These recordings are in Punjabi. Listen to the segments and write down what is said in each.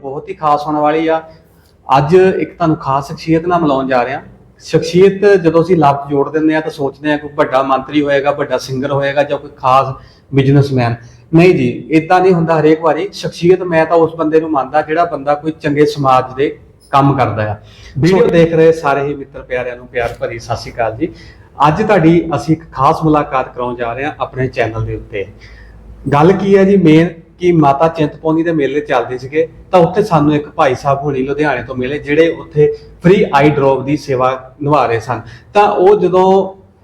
ਬਹੁਤ ਹੀ ਖਾਸ ਹੋਣ ਵਾਲੀ ਆ। ਅੱਜ ਇੱਕ ਤੁਹਾਨੂੰ ਖਾਸ ਸ਼ਖਸੀਅਤ ਨਾਲ ਮਿਲਾਉਣ ਜਾ ਰਹੇ। ਹਾਂ ਸ਼ਖਸੀਅਤ ਜਦੋਂ ਅਸੀਂ ਲਫ਼ਜ਼ ਜੋੜ ਦਿੰਦੇ ਆ ਤਾਂ ਸੋਚਦੇ ਆ ਕੋਈ ਵੱਡਾ ਮੰਤਰੀ ਹੋਏਗਾ ਵੱਡਾ ਸਿੰਗਰ ਹੋਏਗਾ ਜਾਂ ਕੋਈ ਖਾਸ ਬਿਜ਼ਨਸਮੈਨ ਨਹੀਂ ਜੀ ਇਦਾਂ ਨਹੀਂ ਹੁੰਦਾ ਹਰੇਕ ਵਾਰੀ। ਸ਼ਖਸੀਅਤ ਮੈਂ ਤਾਂ ਉਸ ਬੰਦੇ ਨੂੰ ਮੰਨਦਾ ਜਿਹੜਾ ਬੰਦਾ ਕੋਈ ਚੰਗੇ ਸਮਾਜ ਦੇ ਕੰਮ ਕਰਦਾ ਆ। ਵੀਡੀਓ ਦੇਖ ਰਹੇ ਸਾਰੇ ਹੀ ਮਿੱਤਰ ਪਿਆਰਿਆਂ ਨੂੰ ਪਿਆਰ ਭਰੀ ਸਤਿ ਸ਼੍ਰੀ ਅਕਾਲ ਜੀ। ਅੱਜ ਤੁਹਾਡੀ ਅਸੀਂ ਇੱਕ ਖਾਸ ਮੁਲਾਕਾਤ ਕਰਾਉਣ ਜਾ ਰਹੇ ਹਾਂ ਆਪਣੇ ਚੈਨਲ ਦੇ ਉੱਤੇ। ਗੱਲ ਕੀ ਹੈ ਜੀ ਮੇਨ ਕਿ ਮਾਤਾ ਚਿੰਤਪੁਰਨੀ ਦੇ ਮੇਲੇ ਚੱਲਦੇ ਸੀਗੇ, ਤਾਂ ਉੱਥੇ ਸਾਨੂੰ ਇੱਕ ਭਾਈ ਸਾਹਿਬ ਹੋਣੀ ਲੁਧਿਆਣੇ ਤੋਂ ਮਿਲੇ, ਜਿਹੜੇ ਉੱਥੇ ਫ੍ਰੀ ਆਈ ਡ੍ਰੌਪ ਦੀ ਸੇਵਾ ਨਿਭਾ ਰਹੇ ਸਨ। ਤਾਂ ਉਹ ਜਦੋਂ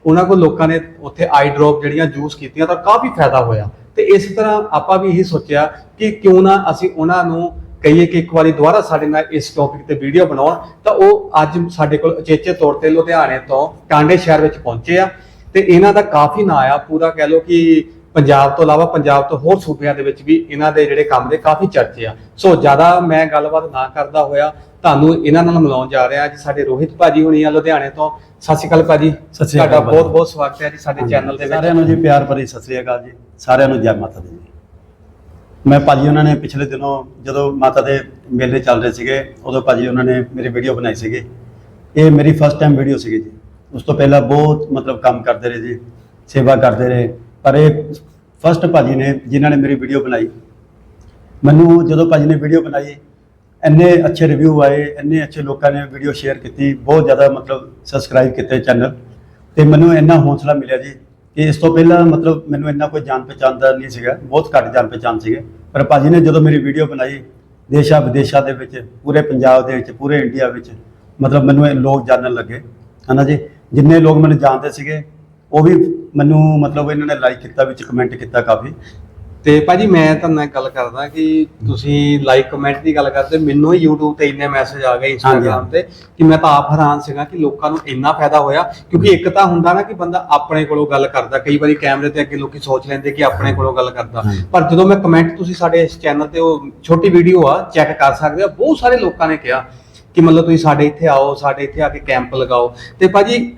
ਉਹਨਾਂ ਕੋਲ ਲੋਕਾਂ ਨੇ ਉੱਥੇ ਆਈ ਡ੍ਰੌਪ ਜਿਹੜੀਆਂ ਯੂਜ਼ ਕੀਤੀਆਂ, ਤਾਂ ਕਾਫੀ ਫਾਇਦਾ ਹੋਇਆ। ਤੇ ਇਸ ਤਰ੍ਹਾਂ ਆਪਾਂ ਵੀ ਇਹੀ ਸੋਚਿਆ ਕਿ ਕਿਉਂ ਨਾ ਅਸੀਂ ਉਹਨਾਂ ਨੂੰ ਕਹੀਏ ਕਿ ਇੱਕ ਵਾਰੀ ਦੁਬਾਰਾ ਸਾਡੇ ਨਾਲ ਇਸ ਟੌਪਿਕ ਤੇ ਵੀਡੀਓ ਬਣਾਉਣ। ਤਾਂ ਉਹ ਅੱਜ ਸਾਡੇ ਕੋਲ ਉਚੇਚੇ ਤੌਰ ਤੇ ਲੁਧਿਆਣੇ ਤੋਂ ਟਾਂਡੇ ਸ਼ਹਿਰ ਵਿੱਚ ਪਹੁੰਚੇ ਆ। ਤੇ ਇਹਨਾਂ ਦਾ ਕਾਫੀ ਨਾਂ ਆ, ਪੂਰਾ ਕਹਿ ਲਓ ਕਿ ਪੰਜਾਬ ਤੋਂ ਇਲਾਵਾ ਪੰਜਾਬ ਤੋਂ ਹੋਰ ਸੂਬਿਆਂ ਦੇ ਵਿੱਚ ਵੀ ਇਹਨਾਂ ਦੇ ਜਿਹੜੇ ਕੰਮ ਦੇ ਕਾਫੀ ਚਰਚੇ ਆ। ਸੋ ਜ਼ਿਆਦਾ ਮੈਂ ਗੱਲਬਾਤ ਨਾ ਕਰਦਾ ਹੋਇਆ ਤੁਹਾਨੂੰ ਇਹਨਾਂ ਨਾਲ ਮਿਲਾਉਣ ਜਾ ਰਿਹਾ ਅੱਜ ਸਾਡੇ ਰੋਹਿਤ ਭਾਜੀ ਹੋਣੀ ਆ ਲੁਧਿਆਣੇ ਤੋਂ। ਸਤਿ ਸ਼੍ਰੀ ਅਕਾਲ ਭਾਜੀ। ਤੁਹਾਡਾ। ਬਹੁਤ ਬਹੁਤ ਸਵਾਗਤ ਹੈ ਜੀ ਸਾਡੇ ਚੈਨਲ ਦੇ ਵਿੱਚ। ਸਾਰਿਆਂ ਨੂੰ ਜੀ ਪਿਆਰ ਭਰੀ ਸਤਿ ਸ੍ਰੀ ਅਕਾਲ ਜੀ। ਸਾਰਿਆਂ ਨੂੰ ਜੈ ਮਾਤਾ ਦੀ। ਜੀ ਮੈਂ ਭਾਜੀ ਉਹਨਾਂ ਨੇ ਪਿਛਲੇ ਦਿਨੋਂ ਜਦੋਂ ਮਾਤਾ ਦੇ ਮੇਲੇ ਚੱਲ ਰਹੇ ਸੀਗੇ ਉਦੋਂ ਭਾਜੀ ਉਹਨਾਂ ਨੇ ਮੇਰੀ ਵੀਡੀਓ ਬਣਾਈ ਸੀਗੀ। ਇਹ ਮੇਰੀ ਫਸਟ ਟਾਈਮ ਵੀਡੀਓ ਸੀਗੀ ਜੀ। ਉਸ ਤੋਂ ਪਹਿਲਾਂ ਬਹੁਤ ਮਤਲਬ ਕੰਮ ਕਰਦੇ ਰਹੇ ਜੀ ਸੇਵਾ ਕਰਦੇ ਰਹੇ। ਪਰ ਇਹ ਫਸਟ ਭਾਜੀ ਨੇ ਜਿਨ੍ਹਾਂ ਨੇ ਮੇਰੀ ਵੀਡੀਓ ਬਣਾਈ। ਮੈਨੂੰ ਜਦੋਂ ਭਾਜੀ ਨੇ ਵੀਡੀਓ ਬਣਾਈ, ਇੰਨੇ ਅੱਛੇ ਰਿਵਿਊ ਆਏ, ਇੰਨੇ ਅੱਛੇ ਲੋਕਾਂ ਨੇ ਵੀਡੀਓ ਸ਼ੇਅਰ ਕੀਤੀ, ਬਹੁਤ ਜ਼ਿਆਦਾ ਮਤਲਬ ਸਬਸਕ੍ਰਾਈਬ ਕੀਤੇ ਚੈਨਲ ਤੇ ਮੈਨੂੰ ਇੰਨਾ ਹੌਸਲਾ ਮਿਲਿਆ ਜੀ ਕਿ ਇਸ ਤੋਂ ਪਹਿਲਾਂ ਮਤਲਬ ਮੈਨੂੰ ਇੰਨਾ ਕੋਈ ਜਾਣ ਪਛਾਣ ਦਾ ਨਹੀਂ ਸੀਗਾ, ਬਹੁਤ ਘੱਟ ਜਾਣ ਪਛਾਣ ਸੀਗੇ। ਪਰ ਭਾਜੀ ਨੇ ਜਦੋਂ ਮੇਰੀ ਵੀਡੀਓ ਬਣਾਈ, ਦੇਸ਼ਾਂ ਵਿਦੇਸ਼ਾਂ ਦੇ ਵਿੱਚ, ਪੂਰੇ ਪੰਜਾਬ ਦੇ ਵਿੱਚ, ਪੂਰੇ ਇੰਡੀਆ ਵਿੱਚ, ਮਤਲਬ ਮੈਨੂੰ ਇਹ ਲੋਕ ਜਾਣਨ ਲੱਗੇ। ਹਨਾ ਜੀ? ਜਿੰਨੇ ਲੋਕ ਮੈਨੂੰ ਜਾਣਦੇ ਸੀਗੇ ਉਹ ਵੀ ਮੈਨੂੰ ਮਤਲਬ ਇਹਨਾਂ ਨੇ ਲਾਈਕ ਕੀਤਾ ਵਿੱਚ ਕਮੈਂਟ ਕੀਤਾ ਕਾਫੀ ਤੇ ਭਾਜੀ ਮੈਂ ਤੁਹਾਨੂੰ ਨਾਲ ਗੱਲ ਕਰਦਾ ਕਿ ਤੁਸੀਂ ਲਾਈਕ ਕਮੈਂਟ ਦੀ ਗੱਲ ਕਰਦੇ ਮੈਨੂੰ YouTube ਤੇ ਇੰਨੇ ਮੈਸੇਜ ਆ ਗਏ Instagram। ਤੇ ਕਿ ਮੈਂ ਤਾਂ ਆਪ ਹੈਰਾਨ ਸੀਗਾ ਕਿ ਲੋਕਾਂ ਨੂੰ ਇੰਨਾ ਫਾਇਦਾ ਹੋਇਆ ਕਿਉਂਕਿ ਇੱਕ ਤਾਂ ਹੁੰਦਾ ਨਾ ਕਿ ਬੰਦਾ ਆਪਣੇ ਕੋਲੋਂ ਗੱਲ ਕਰਦਾ ਕਈ ਵਾਰੀ ਕੈਮਰੇ ਤੇ ਅੱਗੇ ਲੋਕੀ ਸੋਚ ਲੈਂਦੇ ਕਿ ਆਪਣੇ ਕੋਲੋਂ ਗੱਲ ਕਰਦਾ। ਪਰ ਜਦੋਂ ਮੈਂ ਕਮੈਂਟ ਤੁਸੀਂ ਸਾਡੇ ਇਸ ਚੈਨਲ ਤੇ ਉਹ ਛੋਟੀ ਵੀਡੀਓ ਆ ਚੈੱਕ ਕਰ ਸਕਦੇ ਹੋ ਬਹੁਤ ਸਾਰੇ ਲੋਕਾਂ ਨੇ ਕਿਹਾ ਕਿ ਮਤਲਬ ਤੁਸੀਂ ਸਾਡੇ ਇੱਥੇ ਆਓ ਸਾਡੇ ਇੱਥੇ ਆ ਕੇ ਕੈਂਪ ਲਗਾਓ ਤੇ ਭਾਜੀ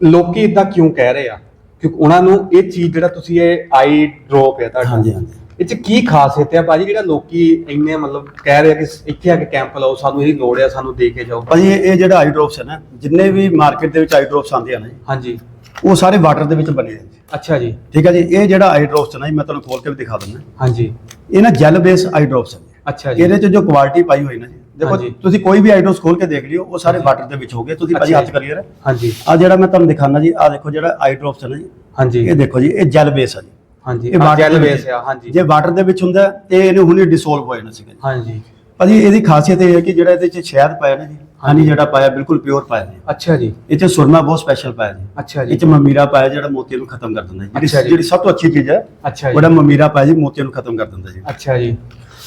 ਲੋਕੀ ਇਦਾਂ ਕਿਉਂ ਕਹਿ ਰਹੇ ਆ? ਕਿਉਂਕਿ ਉਹਨਾਂ ਨੂੰ ਇਹ ਚੀਜ਼ ਜਿਹੜਾ ਤੁਸੀਂ ਇਹ ਆਈ ਡ੍ਰੌਪ ਹੈ ਤੁਹਾਡਾ। ਹਾਂਜੀ ਹਾਂਜੀ। ਇਹ ਚ ਕੀ ਖਾਸੀਅਤ ਹੈ? ਭਾਜੀ ਜਿਹੜਾ ਲੋਕੀ ਇੰਨੇ ਮਤਲਬ ਕਹਿ ਰਹੇ ਆ ਕਿ ਇੱਥੇ ਆ ਕੇ ਕੈਂਪ ਲਾਓ ਸਾਨੂੰ ਇਹਦੀ ਲੋੜ ਹੈ ਸਾਨੂੰ ਦੇ ਕੇ ਜਾਓ। ਭਾਜੀ ਇਹ ਇਹ ਜਿਹੜਾ ਆਈ ਡ੍ਰੌਪਸ ਹੈ ਨਾ ਜਿੰਨੇ ਵੀ ਮਾਰਕੀਟ ਦੇ ਵਿੱਚ ਆਈ ਡ੍ਰੌਪਸ ਆਉਂਦੇ ਆ ਨਾ ਜੀ ਹਾਂਜੀ। ਉਹ ਸਾਰੇ ਵਾਟਰ ਦੇ ਵਿੱਚ ਬਣੇ ਆ ਜੀ। ਅੱਛਾ ਜੀ। ਠੀਕ ਹੈ ਜੀ ਇਹ ਜਿਹੜਾ ਆਈ ਡ੍ਰੌਪਸ ਹੈ ਨਾ ਜੀ ਮੈਂ ਤੁਹਾਨੂੰ ਖੋਲ ਕੇ ਵੀ ਦਿਖਾ ਦਿੰਦਾ। ਹਾਂਜੀ। ਇਹ ਨਾ ਜੈਲ ਬੇਸ ਆਈ ਡ੍ਰੌਪਸ ਹੈ ਅੱਛਾ ਜੀ। ਇਹਦੇ ਚ ਜੋ ਕੁਆਲਿਟੀ ਪਾਈ ਹੋਈ ਨਾ ਜੀ ਦੇਖੋ ਹਾਂਜੀ। ਤੁਸੀਂ ਕੋਈ ਵੀ ਆਈ ਡ੍ਰੌਪਸ ਖੋਲ ਕੇ ਦੇਖ ਲਿਓ ਉਹ ਸਾਰੇ। ਵਾਟਰ ਦੇ ਵਿੱਚ ਹੋਗੇ ਤੁਸੀਂ ਭਾਜੀ ਅੱਛਾ ਹੱਥ ਜੀ। ਕਰੀਏ ਹਾਂਜੀ। ਆ ਜਿਹੜਾ ਮੈਂ ਤੁਹਾਨੂੰ ਦਿਖਾਣਾ ਜੀ ਆ ਦੇਖੋ ਜਿਹੜਾ ਆਈ ਡ੍ਰੌਪਸ ਹੈ ਨਾ ਜੀ। ਹਾਂਜੀ। ਇਹ ਦੇਖੋ ਜੀ ਇਹ ਜੈਲ ਬੇਸ ਹੈ ਜੀ। ਹਾਂਜੀ। ਇਹ water ਜੈਲ ਦੇ ਬੇਸ ਆ ਹਾਂਜੀ। ਜੇ ਵਾਟਰ ਦੇ ਵਿੱਚ ਹੁੰਦਾ ਤੇ ਇਹਨੇ ਹੁਣੇ ਡਿਸੋਲਵ ਹੋ ਜਾਣਾ ਸੀਗਾ ਜੀ। ਹਾਂਜੀ। ਭਾਜੀ ਇਹਦੀ ਖਾਸੀਅਤ ਇਹ ਹੈ ਕਿ ਜਿਹੜਾ ਇਹਦੇ ਚ ਸ਼ਹਿਦ ਪਾਇਆ ਨਾ ਜੀ ਹਨੀ ਜਿਹੜਾ ਪਾਇਆ ਬਿਲਕੁਲ ਪਿਓਰ ਪਾਇਆ ਜੀ। ਅੱਛਾ ਜੀ। ਇਹ ਚ ਸੁਰਮਾ ਬਹੁਤ ਸਪੈਸ਼ਲ ਪਾਇਆ ਜੀ। ਅੱਛਾ ਇਹ ਜੀ ਚ ਮਮੀਰਾ ਪਾਇਆ ਜਿਹੜਾ ਮੋਤੀਆਂ ਨੂੰ ਖਤਮ ਕਰ ਦਿੰਦਾ ਜੀ। ਅੱਛਾ ਜਿਹੜੀ ਜੀ। ਜਿਹੜੀ ਸਭ ਤੋਂ ਅੱਛੀ ਚੀਜ਼ ਹੈ ਅੱਛਾ ਜੀ। ਉਹਦਾ ਮਮੀਰਾ ਪਾਇਆ ਜੀ ਮੋਤੀਆਂ ਨੂੰ ਖਤਮ ਕਰ ਦਿੰਦਾ ਜੀ। ਅੱਛਾ ਜੀ।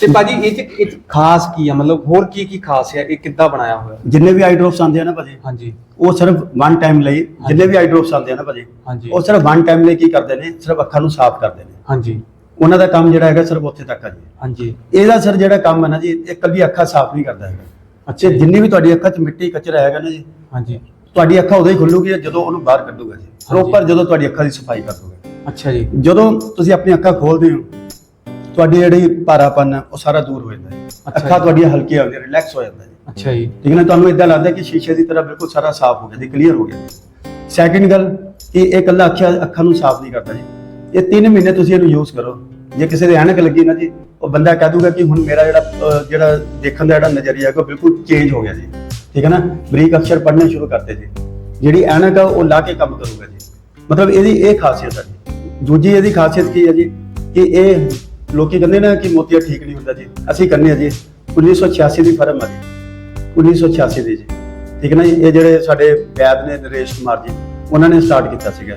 ਤੇ ਭਾਜੀ ਇਹ ਚ ਇਹ 'ਚ ਖਾਸ ਕੀ ਆ? ਮਤਲਬ ਹੋਰ ਕੀ ਕੀ ਖਾਸ ਹੈ ਇਹ ਕਿੱਦਾਂ ਬਣਾਇਆ ਹੋਇਆ? ਜਿੰਨੇ ਵੀ ਆਈ ਡ੍ਰੌਪਸ ਆਉਂਦੇ ਆ ਨਾ ਭਾਜੀ ਹਾਂਜੀ। ਉਹ ਸਿਰਫ ਵਨ ਟਾਈਮ ਲਈ ਜਿੰਨੇ ਵੀ ਆਈ ਡ੍ਰੌਪਸ ਆਉਂਦੇ ਆ ਨਾ ਭਾਜੀ ਹਾਂਜੀ। ਉਹ ਸਿਰਫ ਵਨ ਟਾਈਮ ਲਈ ਕੀ ਕਰਦੇ ਨੇ? ਸਿਰਫ ਅੱਖਾਂ ਨੂੰ ਸਾਫ਼ ਕਰਦੇ ਨੇ। ਹਾਂਜੀ। ਉਹਨਾਂ ਦਾ ਕੰਮ ਜਿਹੜਾ ਹੈਗਾ ਸਿਰਫ ਉੱਥੇ ਤੱਕ ਆ ਜੀ। ਹਾਂਜੀ। ਇਹਦਾ ਸਰ ਜਿਹੜਾ ਕੰਮ ਹੈ ਨਾ ਜੀ ਇਹ ਕੱਲੀ ਅੱਖਾਂ ਸਾਫ਼ ਨਹੀਂ ਕਰਦਾ ਹੈਗਾ। ਅੱਛਾ ਜੀ। ਜਿੰਨੀ ਵੀ ਤੁਹਾਡੀ ਅੱਖਾਂ 'ਚ ਮਿੱਟੀ ਕਚਰਾ ਹੈਗਾ ਨਾ ਜੀ ਹਾਂਜੀ। ਤੁਹਾਡੀ ਅੱਖਾਂ ਉਦੋਂ ਹੀ ਖੁੱਲੂਗੀ ਜਦੋਂ ਉਹਨੂੰ ਬਾਹਰ ਕੱਢੂਗਾ ਜੀ। ਪ੍ਰੋਪਰ ਜਦੋਂ ਤੁਹਾਡੀ ਅੱਖਾਂ ਦੀ ਸਫ਼ਾਈ ਕਰ ਦੋਗੇ ਅੱਛਾ ਜੀ। ਜਦੋਂ ਤੁਸੀਂ ਆਪਣੀ ਅੱਖਾਂ ਖੋਲਦੇ ਹੋ ਤੁਹਾਡੀ ਜਿਹੜੀ ਭਾਰਾਪਨ ਹੈ, ਉਹ ਸਾਰਾ ਦੂਰ ਹੋ ਜਾਂਦਾ ਹੈ ਅੱਖਾਂ। ਤੁਹਾਡੀਆਂ ਹਲਕੀਆਂ ਹੋ ਜਾਂਦੀਆਂ ਰਿਲੈਕਸ ਹੋ ਜਾਂਦਾ ਹੈ ਅੱਛਾ ਜੀ। ਠੀਕ ਹੈ ਨਾ ਤੁਹਾਨੂੰ ਇਦਾਂ ਲੱਗਦਾ ਕਿ ਸ਼ੀਸ਼ੇ ਦੀ ਤਰ੍ਹਾਂ ਬਿਲਕੁਲ ਸਾਰਾ ਸਾਫ਼ ਹੋ ਗਿਆ ਜੀ ਕਲੀਅਰ ਹੋ ਗਿਆ। ਸੈਕਿੰਡ ਗੱਲ ਕਿ ਇਹ ਇਕੱਲਾ ਅੱਖਾਂ ਅੱਖਾਂ ਨੂੰ ਸਾਫ਼ ਨਹੀਂ ਕਰਦਾ ਜੀ। ਇਹ 3 ਮਹੀਨੇ ਤੁਸੀਂ ਇਹਨੂੰ ਯੂਜ਼ ਕਰੋ। ਜੇ ਕਿਸੇ ਦੇ ਐਨਕ ਲੱਗੀ ਨਾ ਜੀ ਉਹ ਬੰਦਾ ਕਹਿ ਦੂਗਾ ਕਿ ਹੁਣ ਮੇਰਾ ਜਿਹੜਾ ਜਿਹੜਾ ਦੇਖਣ ਦਾ ਜਿਹੜਾ ਨਜ਼ਰੀਆ ਹੈ ਉਹ ਬਿਲਕੁਲ ਚੇਂਜ ਹੋ ਗਿਆ ਜੀ। ਠੀਕ ਹੈ ਨਾ? ਬਰੀਕ ਅਕਸ਼ਰ ਪੜ੍ਹਨੇ ਸ਼ੁਰੂ ਕਰਤੇ ਜੀ। ਜਿਹੜੀ ਐਨਕ ਆ ਉਹ ਲਾ ਕੇ ਕੰਮ ਕਰੂਗਾ ਜੀ। ਮਤਲਬ ਇਹਦੀ ਇਹ ਖਾਸੀਅਤ ਹੈ ਜੀ। ਦੂਜੀ ਇਹਦੀ ਖਾਸੀਅਤ ਕੀ ਹੈ ਜੀ? ਕਿ ਇਹ ਲੋਕੀ ਕਹਿੰਦੇ ਨਾ ਕਿ ਮੋਤੀਆ ਠੀਕ ਨਹੀਂ ਹੁੰਦਾ ਜੀ। ਅਸੀਂ ਕਹਿੰਦੇ ਆ ਜੀ 1986 ਦੀ ਫਰਮ ਆ ਜੀ। 1986 ਦੀ ਜੀ। ਠੀਕ ਹੈ ਨਾ ਜੀ? ਇਹ ਜਿਹੜੇ ਸਾਡੇ ਵੈਦ ਨੇ ਨਰੇਸ਼ ਕੁਮਾਰ ਜੀ, ਉਹਨਾਂ ਨੇ ਸਟਾਰਟ ਕੀਤਾ ਸੀਗਾ।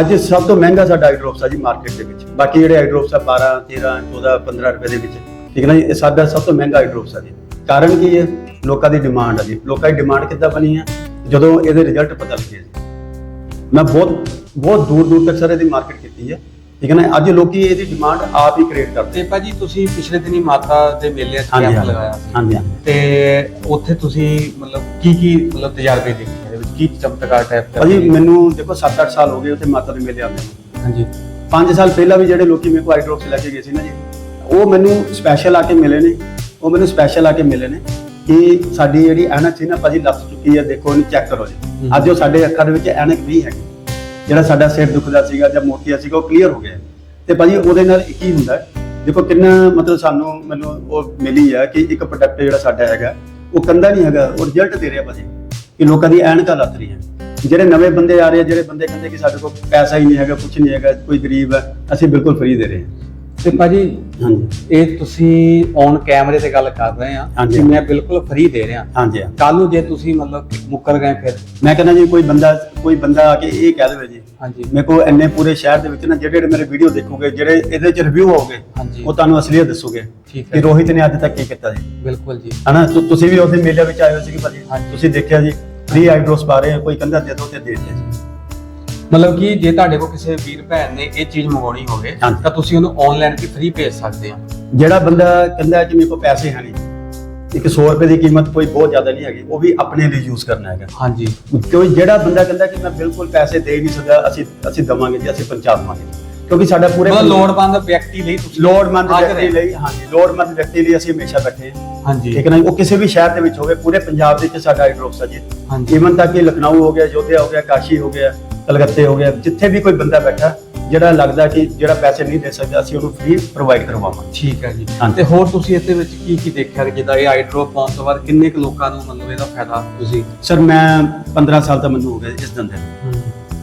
ਅੱਜ ਸਭ ਤੋਂ ਮਹਿੰਗਾ ਸਾਡਾ ਆਈਡਰੋਪਸ ਆ ਜੀ ਮਾਰਕੀਟ ਦੇ ਵਿੱਚ। ਬਾਕੀ ਜਿਹੜੇ ਆਈਡਰੋਪਸ ਆ 12 13 14 15 ਰੁਪਏ ਦੇ ਵਿੱਚ। ਠੀਕ ਹੈ ਨਾ ਜੀ? ਇਹ ਸਾਡਾ ਸਭ ਤੋਂ ਮਹਿੰਗਾ ਆਈਡਰੋਪਸ ਆ ਜੀ। ਕਾਰਨ ਕੀ ਹੈ? ਲੋਕਾਂ ਦੀ ਡਿਮਾਂਡ ਆ ਜੀ। ਲੋਕਾਂ ਦੀ ਡਿਮਾਂਡ ਕਿੱਦਾਂ ਬਣੀ ਹੈ ਜਦੋਂ ਇਹਦੇ ਰਿਜ਼ਲਟ ਪਤਾ ਲੱਗੇ ਜੀ। ਮੈਂ ਬਹੁਤ ਬਹੁਤ ਦੂਰ ਦੂਰ ਤੱਕ ਸਰ ਇਹਦੀ ਮਾਰਕੀਟ ਕੀਤੀ ਹੈ ਠੀਕ ਹੈ ਨਾ? ਅੱਜ ਲੋਕੀ ਇਹਦੀ ਡਿਮਾਂਡ ਆਪ ਹੀ ਕ੍ਰੀਏਟ ਕਰਦੇ ਤੇ ਭਾਜੀ ਤੁਸੀਂ ਪਿਛਲੇ ਦਿਨੀ ਮਾਤਾ ਦੇ ਮੇਲੇ 'ਚ ਹਾਂਜੀ ਕੈਂਪ ਹਾਂਜੀ। ਲਗਾਇਆ ਸੀ। ਹਾਂਜੀ ਹਾਂਜੀ। ਤੇ ਉੱਥੇ ਤੁਸੀਂ ਮਤਲਬ ਕੀ ਕੀ ਮਤਲਬ ਤਜਰਬੇ ਦੇਖੇ ਇਹਦੇ ਵਿੱਚ? ਕੀ ਚਮਤਕਾਰ ਟਾਈਪ ਦਾ ਭਾਜੀ ਮੈਨੂੰ ਦੇਖੋ 7-8 ਸਾਲ ਹੋ ਗਏ ਉੱਥੇ ਮਾਤਾ ਦੇ ਮੇਲੇ ਆਉਂਦੇ ਨੂੰ। ਹਾਂਜੀ। 5 ਸਾਲ ਪਹਿਲਾਂ ਵੀ ਜਿਹੜੇ ਲੋਕੀ ਮੇਰੇ ਕੋਲ ਆਈਡਰੋਪਸ ਲੈ ਕੇ ਗਏ ਸੀ ਨਾ ਜੀ ਉਹ ਮੈਨੂੰ ਸਪੈਸ਼ਲ ਆ ਕੇ ਮਿਲੇ ਨੇ। ਉਹ ਮੈਨੂੰ ਸਪੈਸ਼ਲ ਆ ਕੇ ਮਿਲੇ ਨੇ ਕਿ ਸਾਡੀ ਜਿਹੜੀ ਐਨਕ ਸੀ ਨਾ ਭਾਜੀ ਲੱਥ ਚੁੱਕੀ ਹੈ। ਦੇਖੋ ਇਹਨੂੰ ਚੈੱਕ ਕਰੋ ਜੀ। ਹਮ। ਅੱਜ ਉਹ ਸਾਡੇ ਅੱਖਾਂ ਦੇ ਵਿੱਚ ਐਨਕ ਨਹੀਂ ਹੈਗੀ। ਜਿਹੜਾ ਸਾਡਾ ਸਿਰ ਦੁਖਦਾ ਸੀਗਾ ਜਾਂ ਮੋਤੀਆ ਸੀਗਾ, ਉਹ ਕਲੀਅਰ ਹੋ ਗਿਆ। ਤੇ ਭਾਜੀ ਉਹਦੇ ਨਾਲ ਕੀ ਹੁੰਦਾ। ਦੇਖੋ ਕਿੰਨਾ ਮਤਲਬ ਸਾਨੂੰ ਮੈਨੂੰ ਉਹ ਮਿਲੀ ਆ ਕਿ ਇੱਕ ਪ੍ਰੋਡਕਟ ਜਿਹੜਾ ਸਾਡਾ ਹੈਗਾ, ਉਹ ਕੰਦਾ ਨਹੀਂ ਹੈਗਾ, ਉਹ ਰਿਜ਼ਲਟ ਦੇ ਰਿਹਾ ਭਾਜੀ। ਕਿ ਲੋਕਾਂ ਦੀ ਐਨਕਾਂ ਲੱਥ ਰਹੀ ਹੈ ਜਿਹੜੇ ਨਵੇਂ ਬੰਦੇ ਆ ਰਹੇ ਆ, ਜਿਹੜੇ ਬੰਦੇ ਕਹਿੰਦੇ ਕਿ ਸਾਡੇ ਕੋਲ ਪੈਸਾ ਹੀ ਨਹੀਂ ਹੈਗਾ ਕੁਝ ਨਹੀਂ ਹੈਗਾ, ਕੋਈ ਗਰੀਬ ਹੈ ਅਸੀਂ ਬਿਲਕੁਲ ਫ੍ਰੀ ਦੇ ਰਹੇ ਹਾਂ। ਤੇ ਭਾਜੀ ਹਾਂਜੀ। ਇਹ ਤੁਸੀਂ ਔਨ ਕੈਮਰੇ ਤੇ ਗੱਲ ਕਰ ਰਹੇ ਆ ਹਾਂਜੀ। ਕਿ ਮੈਂ ਬਿਲਕੁਲ ਫ੍ਰੀ ਦੇ ਰਿਹਾ। ਹਾਂਜੀ। ਹਾਂ। ਕੱਲ ਨੂੰ ਜੇ ਤੁਸੀਂ ਮਤਲਬ ਮੁੱਕਰ ਗਏ ਫਿਰ? ਮੈਂ ਕਹਿੰਦਾ ਜੀ ਕੋਈ ਬੰਦਾ ਕੋਈ ਬੰਦਾ ਆ ਕੇ ਇਹ ਕਹਿ ਦੇਵੇ ਜੀ ਹਾਂਜੀ। ਮੇਰੇ ਕੋਲ ਇੰਨੇ ਪੂਰੇ ਸ਼ਹਿਰ ਦੇ ਵਿੱਚ ਨਾ ਜਿਹੜੇ ਜਿਹੜੇ ਮੇਰੇ ਵੀਡੀਓ ਦੇਖੋਗੇ ਜਿਹੜੇ ਇਹਦੇ ਚ ਰਿਵਿਊ ਹੋਗੇ ਹਾਂਜੀ। ਉਹ ਤੁਹਾਨੂੰ ਅਸਲੀਅਤ ਦੱਸੋਗੇ ਠੀਕ ਕਿ ਹੈ ਰੋਹਿਤ ਨੇ ਅੱਜ ਤੱਕ ਕੀ ਕੀਤਾ ਜੀ। ਬਿਲਕੁਲ ਜੀ। ਹਨਾ ਤੁ- ਤੁਸੀਂ ਵੀ ਉਹਦੇ ਮੇਲੇ ਵਿੱਚ ਆਏ ਹੋ ਸੀ ਕਿ ਭਾਜੀ। ਹਾਂਜੀ। ਤੁਸੀਂ ਦੇਖਿਆ ਜੀ ਫ੍ਰੀ ਆਈਡਰੋਸ ਪਾ ਰਹੇ ਆ, ਕੋਈ ਕਹਿੰਦਾ ਦੇ ਦੋ ਤੇ ਦੇ ਦਿਆ ਜੀ। ਮਤਲਬ ਕਿ ਜੇ ਤੁਹਾਡੇ ਕੋਲ ਕਿਸੇ ਵੀਰ ਭੈਣ ਨੇ ਇਹ ਚੀਜ਼ ਮੰਗਾਉਣੀ ਹੋਵੇ ਹਾਂਜੀ। ਤਾਂ ਤੁਸੀਂ ਉਹਨੂੰ ਆਨਲਾਈਨ ਵੀ ਫ੍ਰੀ ਭੇਜ ਸਕਦੇ ਆ ਜਿਹੜਾ ਬੰਦਾ ਕਹਿੰਦਾ ਕਿ ਮੇਰੇ ਕੋਲ ਪੈਸੇ ਹੈ ਨਹੀਂ ਇੱਕ 100 ਰੁਪਏ ਦੀ ਕੀਮਤ ਕੋਈ ਬਹੁਤ ਜ਼ਿਆਦਾ ਨਹੀਂ ਹੈਗੀ ਉਹ ਵੀ ਆਪਣੇ ਲਈ ਯੂਜ਼ ਕਰਨਾ ਹੈਗਾ। ਹਾਂਜੀ। ਕੋਈ ਜਿਹੜਾ ਬੰਦਾ ਕਹਿੰਦਾ ਕਿ ਮੈਂ ਬਿਲਕੁਲ ਪੈਸੇ ਦੇ ਨਹੀਂ ਸਕਦਾ ਅਸੀਂ ਅਸੀਂ ਦਵਾਂਗੇ ਜੀ ਅਸੀਂ ਪਹੁੰਚਾ ਦੇਵਾਂਗੇ। ਕਿਉਂਕਿ ਸਾਡਾ ਪੂਰੇ ਮਤਲਬ ਲੋੜਵੰਦ ਵਿਅਕਤੀ ਲਈ ਤੁਸੀਂ ਲੋੜਮੰਦ ਹਾਜ਼ਰ ਵਿਅਕਤੀ। ਲਈ ਹਾਂਜੀ ਲੋੜਮੰਦ ਵਿਅਕਤੀ ਲਈ ਅਸੀਂ ਹਮੇਸ਼ਾ ਬੈਠੇ ਹਾਂ। ਹਾਂਜੀ। ਠੀਕ ਹੈ ਨਾ ਉਹ ਕਿਸੇ ਵੀ ਸ਼ਹਿਰ ਦੇ ਵਿੱਚ ਹੋਵੇ ਪੂਰੇ ਪੰਜਾਬ ਦੇ ਵਿੱਚ ਸਾਡਾ ਆਈਡਰੋਪਸ ਹੈ ਜੀ। ਹਾਂਜੀ। ਇਵਨ ਤੱਕ ਕਿ ਲਖਨਊ ਹੋ ਗਿਆ ਜੋਧਿਆ ਹੋ ਗਿਆ ਕਾਸ਼ੀ ਹੋ ਗਿਆ ਕਲਕੱਤੇ ਹੋ ਗਿਆ ਜਿੱਥੇ ਵੀ ਕੋਈ ਬੰਦਾ ਬੈਠਾ ਜਿਹੜਾ ਲੱਗਦਾ ਕਿ ਜਿਹੜਾ ਪੈਸੇ ਨਹੀਂ ਦੇ ਸਕਦਾ ਅਸੀਂ ਉਹਨੂੰ ਫ੍ਰੀ ਪ੍ਰੋਵਾਈਡ ਕਰਵਾਵਾਂਗੇ। ਠੀਕ ਹੈ ਜੀ। ਹਾਂਜੀ। ਤੇ ਹੋਰ ਤੁਸੀਂ ਇਹਦੇ ਵਿੱਚ ਕੀ ਕੀ ਦੇਖਿਆ ਕਿ ਜਿੱਦਾਂ ਇਹ ਆਈਡਰੋਪ ਪਾਉਣ ਤੋਂ ਬਾਅਦ ਕਿੰਨੇ ਕੁ ਲੋਕਾਂ ਨੂੰ ਮਤਲਬ ਇਹਦਾ ਫਾਇਦਾ ਤੁਸੀਂ? ਸਰ ਮੈਂ 15 ਸਾਲ ਤੋਂ ਮੈਨੂੰ ਹੋ ਗਿਆ ਇਸ ਧੰਦੇ ਨੂੰ।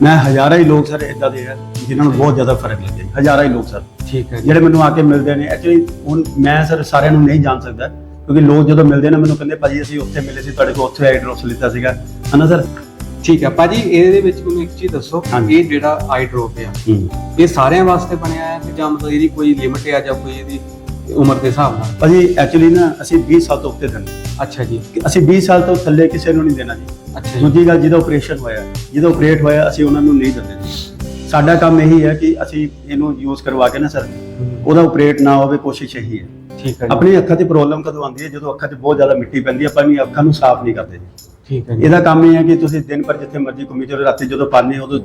ਮੈਂ ਹਜ਼ਾਰਾਂ ਹੀ ਲੋਕ ਸਰ ਇਦਾਂ ਦੇ ਆ ਜਿਨ੍ਹਾਂ ਨੂੰ ਬਹੁਤ ਜ਼ਿਆਦਾ ਫ਼ਰਕ ਲੱਗਿਆ ਜੀ। ਹਜ਼ਾਰਾਂ ਹੀ ਲੋਕ ਸਰ। ਠੀਕ ਹੈ ਜੀ। ਜਿਹੜੇ ਮੈਨੂੰ ਆ ਕੇ ਮਿਲਦੇ ਨੇ ਐਕਚੁਅਲੀ ਹੁਣ ਮੈਂ ਸਰ ਸਾਰਿਆਂ ਨੂੰ ਨਹੀਂ ਜਾਣ ਸਕਦਾ ਕਿਉਂਕਿ ਲੋਕ ਜਦੋਂ ਮਿਲਦੇ ਨੇ ਮੈਨੂੰ ਕਹਿੰਦੇ ਭਾਜੀ ਅਸੀਂ ਉੱਥੇ ਮਿਲੇ ਸੀ ਤੁਹਾਡੇ ਕੋਲ ਉੱਥੇ ਆਈਡਰੋਪਸ ਲਿੱਤਾ ਸੀਗਾ। ਹਨਾ ਸਰ? ਠੀਕ ਹੈ। ਭਾਜੀ ਇਹਦੇ ਵਿੱਚ ਮੈਨੂੰ ਇੱਕ ਚੀਜ਼ ਦੱਸੋ ਹਾਂਜੀ। ਇਹ ਜਿਹੜਾ ਆਈਡਰੋਪ ਆ ਹੂੰ। ਇਹ ਸਾਰਿਆਂ ਵਾਸਤੇ ਬਣਿਆ ਹੈ ਕਿ ਜਾਂ ਮਤਲਬ ਇਹਦੀ ਕੋਈ ਲਿਮਿਟ ਆ ਜਾਂ ਕੋਈ ਇਹਦੀ ਉਮਰ ਦੇ ਹਿਸਾਬ ਨਾਲ? ਭਾਜੀ ਐਕਚੁਅਲੀ ਨਾ ਅਸੀਂ 20 ਸਾਲ ਤੋਂ ਉੱਤੇ ਦਿੰਦੇ ਅੱਛਾ ਜੀ। ਕਿ ਅਸੀਂ 20 ਸਾਲ ਤੋਂ ਥੱਲੇ ਕਿਸੇ ਨੂੰ ਨਹੀਂ ਦੇਣਾ ਜੀ। ਅੱਛਾ ਜੀ। ਦੂਜੀ ਗੱਲ ਜਿਹਦਾ ਆਪਰੇਸ਼ਨ ਹੋਇਆ ਜਿਹਦਾ ਆਪਰੇਟ ਹੋਇਆ ਅਸੀਂ ਉਹਨਾਂ ਨੂੰ ਨਹੀਂ ਦਿੰਦੇ ਜੀ। ਸਾਡਾ ਕੰਮ ਇਹੀ ਹੈ ਕਿ ਅਸੀਂ ਇਹਨੂੰ ਯੂਜ਼ ਕਰਵਾ ਕੇ ਨਾ ਸਰ ਉਹਦਾ ਆਪਰੇਟ ਨਾ ਹੋਵੇ ਕੋਸ਼ਿਸ਼ ਇਹੀ ਹੈ। ਠੀਕ ਹੈ ਆਪਣੀ ਅੱਖਾਂ 'ਚ ਪ੍ਰੋਬਲਮ ਕਦੋਂ ਆਉਂਦੀ ਹੈ? ਜਦੋਂ ਅੱਖਾਂ 'ਚ ਬਹੁਤ ਜ਼ਿਆਦਾ ਮਿੱਟੀ ਪੈਂਦੀ ਹੈ ਆਪਾਂ ਵੀ ਅੱਖਾਂ ਨੂੰ ਸਾਫ਼ ਨਹੀਂ ਕਰਦੇ ਜੀ। ਠੀਕ ਹੈ ਇਹਦਾ ਕੰਮ ਇਹ ਹੈ ਕਿ ਤੁਸੀਂ ਦਿਨ ਭਰ ਜਿੱਥੇ ਮਰਜ਼ੀ ਘੁੰਮੀ ਚਲੋ ਰਾਤੀ ਜਦੋਂ ਪਾਣੀ ਉਦੋਂ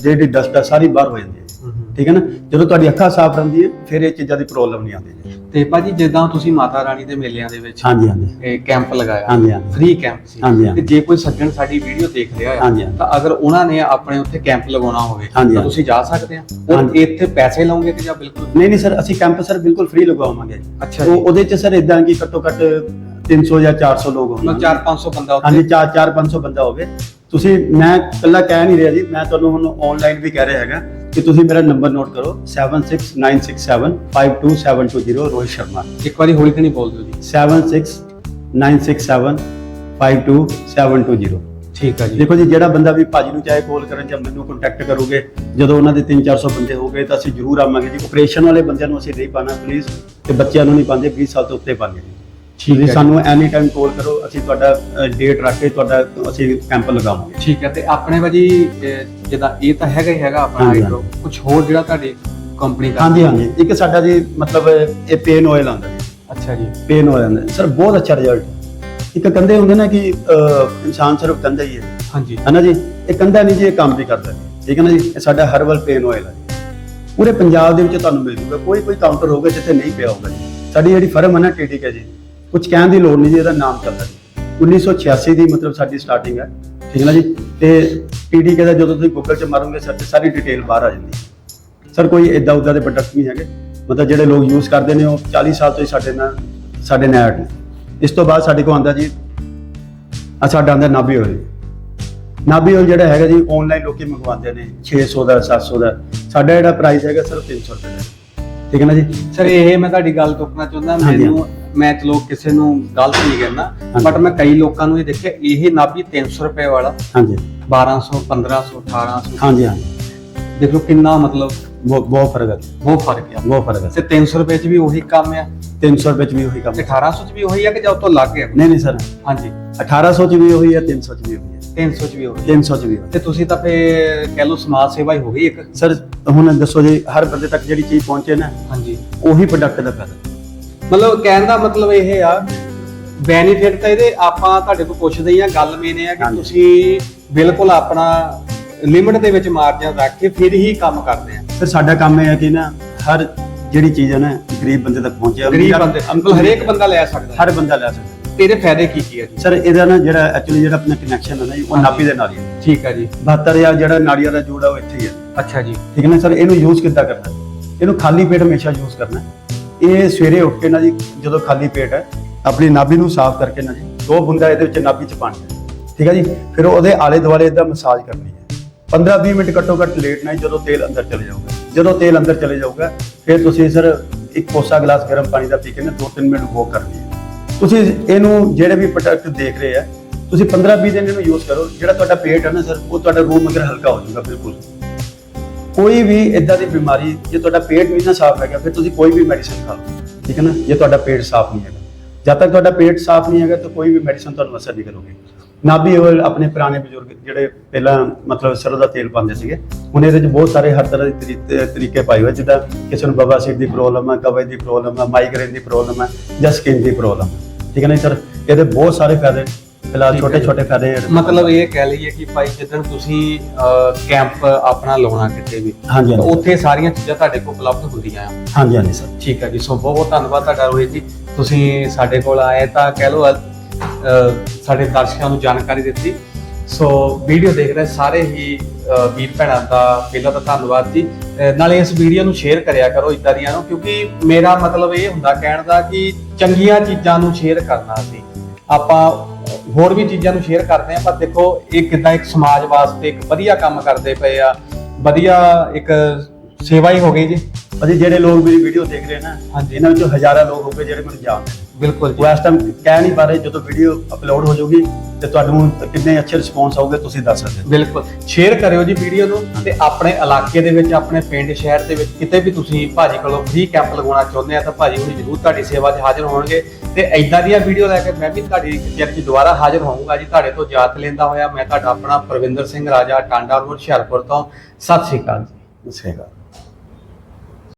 ਜਿਹੜੀ ਡਸਟ ਆ ਸਾਰੀ ਬਾਹਰ ਹੋ ਜਾਂਦੀ ਹੈ। ਠੀਕ ਹੈ ਨਾ? ਜਦੋਂ ਤੁਹਾਡੀ ਅੱਖਾਂ ਸਾਫ਼ ਰਹਿੰਦੀ ਹੈ ਫਿਰ ਇਹ ਚੀਜ਼ਾਂ ਦੀ ਪ੍ਰੋਬਲਮ ਨਹੀਂ ਆਉਂਦੀ ਤੇ ਭਾਜੀ ਜਿੱਦਾਂ ਤੁਸੀਂ ਮਾਤਾ ਰਾਣੀ ਦੇ ਮੇਲਿਆਂ ਦੇ ਵਿੱਚ ਹਾਂਜੀ ਹਾਂਜੀ। ਇਹ ਕੈਂਪ ਲਗਾਇਆ ਹਾਂਜੀ, ਹਾਂਜੀ। ਫ੍ਰੀ ਕੈਂਪ ਸੀ। ਹਾਂਜੀ, ਹਾਂਜੀ। ਤੇ ਜੇ ਕੋਈ ਸੱਜਣ ਸਾਡੀ ਵੀਡੀਓ ਦੇਖ ਰਿਹਾ ਹੈ ਹਾਂਜੀ, ਹਾਂਜੀ। ਤਾਂ ਅਗਰ ਉਹਨਾਂ ਨੇ ਆਪਣੇ ਉੱਥੇ ਕੈਂਪ ਲਗਾਉਣਾ ਹੋਵੇ ਹਾਂਜੀ, ਤਾਂ ਹਾਂਜੀ। ਤੁਸੀਂ ਜਾ ਸਕਦੇ ਆ? ਹਾਂਜੀ। ਇੱਥੇ ਪੈਸੇ ਲਾਉਂਗੇ ਕਿ ਜਾਂ ਬਿਲਕੁਲ ਨਹੀਂ ਨਹੀਂ ਸਰ ਅਸੀਂ ਕੈਂਪ ਸਰ ਬਿਲਕੁਲ ਫ੍ਰੀ ਲਗਵਾਵਾਂਗੇ। ਅੱਛਾ ਉਹ ਉਹਦੇ 'ਚ ਸਰ ਇਦਾਂ ਕਿ ਘੱਟੋ ਘੱਟ 300 ਜਾਂ 400 ਲੋਕ ਮਤਲਬ ਹੋਣਗੇ 4-500 ਬੰਦਾ ਹਾਂਜੀ ਉੱਥੇ 4 4 500 ਬੰਦਾ ਹੋਵੇ। ਤੁਸੀਂ ਮੈਂ ਇਕੱਲਾ ਕਹਿ ਨਹੀਂ ਰਿਹਾ ਜੀ ਮੈਂ ਤੁਹਾਨੂੰ ਹੁਣ ਆਨਲਾਈਨ ਵੀ ਕਹਿ ਰਿਹਾ ਹੈਗਾ। ਕਿ ਤੁਸੀਂ ਮੇਰਾ ਨੰਬਰ ਨੋਟ ਕਰੋ 7696752720 ਰੋਹਿਤ ਸ਼ਰਮਾ। ਇੱਕ ਵਾਰੀ ਹੌਲੀ ਨਹੀਂ ਬੋਲ ਦਿਓ ਜੀ 7696752720 ਠੀਕ ਹੈ ਜੀ। ਦੇਖੋ ਜੀ ਜਿਹੜਾ ਬੰਦਾ ਵੀ ਭਾਜੀ ਨੂੰ ਚਾਹੇ ਕਾਲ ਕਰਨ ਜਾਂ ਮੈਨੂੰ ਕੰਟੈਕਟ ਕਰੋਗੇ ਜਦੋਂ ਉਹਨਾਂ ਦੇ 3-400 ਬੰਦੇ ਹੋ ਗਏ ਤਾਂ ਅਸੀਂ ਜ਼ਰੂਰ ਆਵਾਂਗੇ ਜੀ। ਆਪਰੇਸ਼ਨ ਵਾਲੇ ਬੰਦਿਆਂ ਨੂੰ ਅਸੀਂ ਨਹੀਂ ਪਾਣਾ ਪਲੀਜ਼ ਤੇ ਬੱਚਿਆਂ ਨੂੰ ਨਹੀਂ ਪਾਉਂਦੇ 20 ਸਾਲ ਤੋਂ ਉੱਤੇ ਪਾਉਂਦੇ ਠੀਕ ਤੁਸੀਂ ਹੈ ਸਾਨੂੰ ਐਨੀ ਟਾਈਮ ਕਾਲ ਕਰੋ ਅਸੀਂ ਤੁਹਾਡਾ ਡੇਟ ਰੱਖ ਕੇ ਤੁਹਾਡਾ ਅਸੀਂ ਕੈਂਪ ਲਗਾਵਾਂਗੇ। ਠੀਕ ਹੈ ਤੇ ਆਪਣੇ ਭਾਜੀ ਅਹ, ਜਿੱਦਾਂ ਇਹ ਤਾਂ ਹੈਗਾ ਹੀ ਹੈਗਾ ਆਪਣਾ ਹਾਂਜੀ, ਹਾਈਡਰੋ ਕੁਝ ਹੋਰ ਜਿਹੜਾ ਤੁਹਾਡੀ ਕੰਪਨੀ ਦਾ? ਹਾਂਜੀ ਹਾਂਜੀ। ਇੱਕ ਸਾਡਾ ਜੀ ਮਤਲਬ ਇਹ ਪੇਨ ਆਇਲ ਆਉਂਦਾ ਜੀ। ਅੱਛਾ ਜੀ। ਪੇਨ ਆਇਲ ਆਉਂਦਾ ਸਰ ਬਹੁਤ ਅੱਛਾ ਰਿਜ਼ਲਟ ਇੱਕ ਕੰਦੇ ਹੁੰਦੇ ਨਾ ਕਿ ਅਹ, ਇਨਸਾਨ ਸਿਰਫ ਕੰਦਾ ਹੀ ਹੈ। ਹਾਂਜੀ। ਹੈ ਨਾ ਜੀ? ਇਹ ਕੰਦਾ ਨਹੀਂ ਜੀ ਇਹ ਕੰਮ ਵੀ ਕਰਦਾ ਹੈ। ਠੀਕ ਹੈ ਨਾ ਜੀ? ਇਹ ਸਾਡਾ ਹਰਬਲ ਪੇਨ ਆਇਲ ਹੈ ਪੂਰੇ ਪੰਜਾਬ ਦੇ ਵਿੱਚ ਤੁਹਾਨੂੰ ਮਿਲ ਜੂਗਾ। ਕੋਈ ਕੋਈ ਕਾਊਂਟਰ ਹੋਊਗਾ ਜਿੱਥੇ ਨਹੀਂ ਪਿਆ ਹੋਊਗਾ ਜੀ। ਸਾਡੀ ਜਿਹੜੀ ਫਰਮ ਹੈ ਨਾ ਟੀਟੀਕੇ ਜੀ ਕੁਝ ਕਹਿਣ ਦੀ ਲੋੜ ਨਹੀਂ ਜੀ ਇਹਦਾ ਨਾਮ ਚੱਲਦਾ ਜੀ। 1986 ਦੀ ਮਤਲਬ ਸਾਡੀ ਸਟਾਰਟਿੰਗ ਹੈ। ਠੀਕ ਹੈ ਨਾ ਜੀ? ਤੇ ਟੀਟੀਕੇ ਦਾ ਜਦੋਂ ਤੁਸੀਂ ਗੂਗਲ 'ਚ ਮਾਰੋਗੇ ਸਰ ਤੇ ਸਾਰੀ ਡਿਟੇਲ ਬਾਹਰ ਆ ਜਾਂਦੀ ਹੈ। ਸਰ ਕੋਈ ਇਦਾਂ ਉਦਾਂ ਦੇ ਪ੍ਰੋਡਕਟ ਨਹੀਂ ਹੈਗੇ। ਮਤਲਬ ਜਿਹੜੇ ਲੋਕ ਯੂਜ਼ ਕਰਦੇ ਨੇ ਉਹ 40 ਸਾਲ ਤੋਂ ਹੀ ਸਾਡੇ ਨਾਲ ਸਾਡੇ ਨਾਲ ਨੇ। ਇਸ ਤੋਂ ਬਾਅਦ ਸਾਡੇ ਕੋਲ ਆਂਦਾ ਜੀ ਆ ਸਾਡਾ ਆਂਦਾ ਨਾਭੀ ਹੋਏ ਨਾਭੀ ਆਇਲ ਜਿਹੜਾ ਹੈਗਾ ਜੀ ਆਨਲਾਈਨ ਲੋਕੀ ਮੰਗਵਾਉਂਦੇ ਨੇ 600 ਦਾ 700 ਦਾ। ਸਾਡਾ ਜਿਹੜਾ ਪ੍ਰਾਈਸ ਹੈਗਾ ਸਿਰਫ 300 ਰੁਪਏ ਦਾ। ਠੀਕ ਹੈ ਨਾ ਜੀ? ਸਰ ਇਹ ਮੈਂ ਤੁਹਾਡੀ ਗੱਲ ਟੋਕਣਾ ਚਾਹੁੰਦਾ ਮੈਨੂੰ ਮੈਂ ਚਲੋ ਕਿਸੇ ਨੂੰ ਗਲਤ ਨਹੀਂ ਹਾਂਜੀ। ਬਟ ਮੈਂ ਕਈ ਲੋਕਾਂ ਨੂੰ ਇਹ ਦੇਖਿਆ ਇਹ ਨਾਭੀ 300 ਰੁਪਏ ਵਾਲਾ ਹਾਂਜੀ। 1200 1500 1800 ਹਾਂਜੀ ਹਾਂਜੀ। ਦੇਖ ਲਓ ਕਿੰਨਾ ਮਤਲਬ ਬਹੁਤ ਫ਼ਰਕ ਹੈ ਬਹੁਤ ਫ਼ਰਕ ਆ। ਬਹੁਤ ਫ਼ਰਕ ਹੈ ਤੇ 300 ਰੁਪਏ ਚ ਵੀ ਉਹੀ ਕੰਮ ਆ? 300 ਰੁਪਏ ਚ ਵੀ ਉਹੀ ਕੰਮ ਤੇ 1800 ਚ ਵੀ ਉਹੀ ਆ ਕਿ ਜਾਂ ਉਹ ਤੋਂ ਲੱਗ ਗਿਆ? ਨਹੀਂ ਨਹੀਂ ਸਰ। ਹਾਂਜੀ। 1800 ਚ ਵੀ ਉਹੀ ਹੈ 300 ਚ ਵੀ ਉਹੀ ਹੈ 300 ਚ ਵੀ ਉਹੀ 300 ਚ ਵੀ ਉਹੀ ਤੇ ਤੁਸੀਂ ਤਾਂ ਫੇ ਕਹਿ ਲਓ ਸਮਾਜ ਸੇਵਾ ਹੀ ਹੋ ਗਈ ਇੱਕ। ਹੈ। ਸਰ ਹੁਣ ਦੱਸੋ ਜੀ ਹਰ ਬੰਦੇ ਤੱਕ ਜਿਹੜੀ ਚੀਜ਼ ਪਹੁੰਚੇ ਨਾ ਹਾਂਜੀ। ਉਹੀ ਪ੍ਰੋਡਕਟ ਦਾ ਫਾਇਦਾ। ਮਤਲਬ ਕਹਿਣ ਦਾ ਮਤਲਬ ਇਹ ਆ ਬੈਨੀਫਿਟ ਤਾਂ ਇਹਦੇ ਆਪਾਂ ਤੁਹਾਡੇ ਕੋਲ ਪੁੱਛਦੇ ਹੀ ਆ ਗੱਲ ਮੇਨ ਆ ਕਿ। ਤੁਸੀਂ ਬਿਲਕੁਲ ਆਪਣਾ ਲਿਮਿਟ ਦੇ ਵਿੱਚ ਮਾਰਜਨ ਰੱਖ ਕੇ ਫਿਰ ਹੀ ਕੰਮ ਕਰਦੇ ਆ ਸਰ ਸਾਡਾ ਕੰਮ ਇਹ ਹੈ ਕਿ ਨਾ ਹਰ ਜਿਹੜੀ ਚੀਜ਼ ਹੈ ਨਾ ਗਰੀਬ ਬੰਦੇ ਤੱਕ ਪਹੁੰਚੇ ਗਰੀਬ ਬੰਦੇ ਮਤਲਬ ਹਰੇਕ ਬੰਦਾ ਲੈ ਸਕਦਾ। ਹਰ ਬੰਦਾ ਲੈ ਸਕਦਾ ਤੇਰੇ ਫਾਇਦੇ ਕੀ ਕੀ ਹੈ ਜੀ ਸਰ ਇਹਦਾ ਨਾ ਜਿਹੜਾ ਐਕਚੁਅਲੀ ਜਿਹੜਾ ਆਪਣਾ ਕਨੈਕਸ਼ਨ ਹੈ ਨਾ ਉਹ। ਨਾਭੀ ਦੇ ਨਾਲ ਹੀ ਠੀਕ ਹੈ ਜੀ 72000 ਜਿਹੜਾ ਨਾੜੀਆਂ ਦਾ ਜੋੜ ਉਹ ਇੱਥੇ ਹੀ ਹੈ ਅੱਛਾ ਜੀ ਠੀਕ ਹੈ ਨਾ ਸਰ ਇਹਨੂੰ ਯੂਜ਼ ਕਿੱਦਾਂ ਕਰਨਾ? ਇਹਨੂੰ ਖਾਲੀ ਪੇਟ ਹਮੇਸ਼ਾ ਯੂਜ਼ ਕਰਨਾ ਹੈ। ਇਹ ਸਵੇਰੇ ਉੱਠ ਕੇ ਨਾ ਜੀ ਜਦੋਂ ਖਾਲੀ ਪੇਟ ਹੈ, ਆਪਣੀ ਨਾਭੀ ਨੂੰ ਸਾਫ਼ ਕਰਕੇ ਨਾ ਜੀ ਦੋ ਬੂੰਦਾਂ ਇਹਦੇ ਵਿੱਚ ਨਾਭੀ ਚ ਪਾਣੀ ਠੀਕ ਹੈ ਜੀ? ਫਿਰ ਉਹਦੇ ਆਲੇ ਦੁਆਲੇ ਇਹਦਾ ਮਸਾਜ ਕਰਨੀ ਹੈ। 15-20 ਮਿੰਟ ਘੱਟੋ ਘੱਟ ਲੇਟ ਨਹੀਂ ਜਦੋਂ ਤੇਲ ਅੰਦਰ ਚਲੇ ਜਾਊਗਾ। ਜਦੋਂ ਤੇਲ ਅੰਦਰ ਚਲੇ ਜਾਊਗਾ, ਫਿਰ ਤੁਸੀਂ ਸਰ ਇੱਕ ਕੋਸਾ ਗਲਾਸ ਗਰਮ ਪਾਣੀ ਦਾ ਪੀ ਕੇ ਨਾ 2-3 ਮਿੰਟ ਵੋਕ ਕਰਨੀ ਹੈ। ਤੁਸੀਂ ਇਹਨੂੰ ਜਿਹੜੇ ਵੀ ਪ੍ਰੋਡਕਟ ਦੇਖ ਰਹੇ ਆ, ਤੁਸੀਂ 15-20 ਦਿਨ ਇਹਨੂੰ ਯੂਜ਼ ਕਰੋ। ਜਿਹੜਾ ਤੁਹਾਡਾ ਪੇਟ ਹੈ ਨਾ ਸਰ ਉਹ ਤੁਹਾਡਾ ਰੂਮ ਮਗਰ ਹਲਕਾ ਹੋ ਜਾਊਗਾ, ਬਿਲਕੁਲ। ਕੋਈ ਵੀ ਇਦਾਂ ਦੀ ਬਿਮਾਰੀ, ਜੇ ਤੁਹਾਡਾ ਪੇਟ ਵੀ ਨਾ ਸਾਫ਼ ਹੈਗਾ, ਫਿਰ ਤੁਸੀਂ ਕੋਈ ਵੀ ਮੈਡੀਸਿਨ ਖਾ ਲਓ ਠੀਕ ਹੈ ਨਾ? ਜੇ ਤੁਹਾਡਾ ਪੇਟ ਸਾਫ਼ ਨਹੀਂ ਹੈਗਾ। ਜਦ ਤੱਕ ਤੁਹਾਡਾ ਪੇਟ ਸਾਫ਼ ਨਹੀਂ ਹੈਗਾ, ਤਾਂ ਕੋਈ ਵੀ ਮੈਡੀਸਿਨ ਤੁਹਾਨੂੰ ਅਸਰ ਨਹੀਂ ਕਰੂਗੀ। ਨਾਭੀ ਉਹ ਆਪਣੇ ਪੁਰਾਣੇ ਬਜ਼ੁਰਗ ਜਿਹੜੇ ਪਹਿਲਾਂ ਮਤਲਬ ਸਰੋਂ ਦਾ ਤੇਲ ਪਾਉਂਦੇ ਸੀਗੇ ਹੁਣ ਇਹਦੇ ਵਿੱਚ ਬਹੁਤ ਸਾਰੇ ਹਰ ਤਰ੍ਹਾਂ ਦੇ ਤਰੀ- ਤਰੀਕੇ ਪਾਏ ਹੋਏ ਜਿੱਦਾਂ ਕਿਸੇ ਨੂੰ ਬਵਾਸੀਰ ਦੀ ਪ੍ਰੋਬਲਮ ਹੈ ਕਬਜ਼ ਦੀ ਪ੍ਰੋਬਲਮ ਹੈ ਮਾਈਗ੍ਰੇਨ ਦੀ ਪ੍ਰੋਬਲਮ ਹੈ ਜਾਂ ਸਕਿਨ ਦੀ ਪ੍ਰੋਬਲਮ ਠੀਕ ਹੈ ਨਾ ਸਰ ਇਹਦੇ ਬਹੁਤ ਸਾਰੇ ਫਾਇਦੇ ਫਿਲਹਾਲ ਠੀਕ ਹੈ ਛੋਟੇ ਜੀ। ਛੋਟੇ ਫਾਇਦੇ ਮਤਲਬ ਇਹ ਕਹਿ ਲਈਏ ਕਿ ਭਾਈ ਜਿੱਦਣ ਤੁਸੀਂ ਕੈਂਪ ਆਪਣਾ ਲਾਉਣਾ ਕਿਤੇ ਵੀ ਹਾਂਜੀ ਤਾਂ ਹਾਂਜੀ। ਉੱਥੇ ਸਾਰੀਆਂ ਚੀਜ਼ਾਂ ਤੁਹਾਡੇ ਕੋਲ ਉਪਲਬਧ ਹੁੰਦੀਆਂ ਆ। ਹਾਂਜੀ ਹਾਂਜੀ ਸਰ। ਠੀਕ ਹੈ ਜੀ ਸੋ ਬਹੁਤ ਬਹੁਤ ਧੰਨਵਾਦ ਤੁਹਾਡਾ ਰੋਹਿਤ ਜੀ। ਤੁਸੀਂ ਸਾਡੇ ਕੋਲ ਆਏ ਤਾਂ ਕਹਿ ਲਓ ਸਾਡੇ ਦਰਸ਼ਕਾਂ ਨੂੰ ਜਾਣਕਾਰੀ ਦਿੱਤੀ। ਸੋ ਵੀਡੀਓ ਦੇਖ ਰਹੇ ਸਾਰੇ ਹੀ ਵੀਰ ਭੈਣਾਂ ਦਾ ਪਹਿਲਾਂ ਤਾਂ ਧੰਨਵਾਦ ਜੀ। ਨਾਲੇ ਇਸ ਵੀਡੀਓ ਨੂੰ ਸ਼ੇਅਰ ਕਰਿਆ ਕਰੋ ਇਦਾਂ ਦੀਆਂ ਨੂੰ ਕਿਉਂਕਿ ਮੇਰਾ ਮਤਲਬ ਇਹ ਹੁੰਦਾ ਕਹਿਣ ਦਾ ਕਿ ਚੰਗੀਆਂ ਚੀਜ਼ਾਂ ਨੂੰ ਸ਼ੇਅਰ ਕਰਨਾ ਸੀ। ਆਪਾਂ ਹੋਰ ਵੀ ਚੀਜ਼ਾਂ ਨੂੰ ਸ਼ੇਅਰ ਕਰਦੇ ਆ ਪਰ ਦੇਖੋ ਇਹ ਕਿਦਾਂ ਇੱਕ ਸਮਾਜ ਵਾਸਤੇ ਇੱਕ ਵਧੀਆ ਕੰਮ ਕਰਦੇ ਪਏ ਆ। ਵਧੀਆ ਇੱਕ ਸੇਵਾ ਹੀ ਹੋ ਗਈ ਜੀ। ਅਸੀਂ ਜਿਹੜੇ ਲੋਕ ਮੇਰੀ ਵੀਡੀਓ ਦੇਖ ਰਹੇ ਨਾ ਹਾਂਜੀ। ਇਹਨਾਂ ਵਿੱਚੋਂ ਹਜ਼ਾਰਾਂ ਲੋਕ ਹੋਗੇ ਜਿਹੜੇ ਮੈਨੂੰ ਜਾਣਦੇ ਨੇ। ਬਿਲਕੁਲ ਜੀ। ਉਹ ਇਸ ਟਾਈਮ ਕਹਿ ਨਹੀਂ ਪਾ ਰਹੇ ਜਦੋਂ ਵੀਡੀਓ ਅਪਲੋਡ ਹੋ ਜਾਊਗੀ ਤੇ ਤੁਹਾਨੂੰ ਕਿੰਨੇ ਅੱਛੇ ਰਿਸਪੌਂਸ ਆਉਗੇ ਤੁਸੀਂ ਦੱਸ ਸਕਦੇ ਹੋ। ਬਿਲਕੁਲ। ਸ਼ੇਅਰ ਕਰਿਓ ਜੀ ਵੀਡੀਓ ਨੂੰ ਤੇ ਆਪਣੇ ਇਲਾਕੇ ਦੇ ਵਿੱਚ ਆਪਣੇ ਪਿੰਡ ਸ਼ਹਿਰ ਦੇ ਵਿੱਚ ਕਿਤੇ ਵੀ ਤੁਸੀਂ ਭਾਜੀ ਕੋਲੋਂ ਫ੍ਰੀ ਕੈਂਪ ਲਗਾਉਣਾ ਚਾਹੁੰਦੇ ਆ ਤਾਂ ਭਾਜੀ ਹੁਣੀ ਜ਼ਰੂਰ ਤੁਹਾਡੀ ਸੇਵਾ 'ਚ ਹਾਜ਼ਰ ਹੋਣਗੇ। ਤੇ ਐਦਾਂ ਦੀਆਂ ਵੀਡੀਓ ਲੈ ਕੇ ਮੈਂ ਵੀ ਤੁਹਾਡੀ ਚਿਰ 'ਚ ਦੁਬਾਰਾ ਹਾਜ਼ਰ ਹੋਊਂਗਾ ਜੀ। ਤੁਹਾਡੇ ਤੋਂ ਜਾਤ ਲੈਂਦਾ ਹੋਇਆ ਮੈਂ ਤੁਹਾਡਾ ਆਪਣਾ ਪ੍ਰਵਿੰਦਰ ਸਿੰਘ ਰਾਜਾ ਟਾਂਡਾ ਰੋਡ ਹੁਸ਼ਿਆਰਪੁਰ ਤੋਂ। ਸਤਿ ਸ਼੍ਰੀ ਅਕਾਲ ਜੀ। ਸਹੀ ਗੱਲ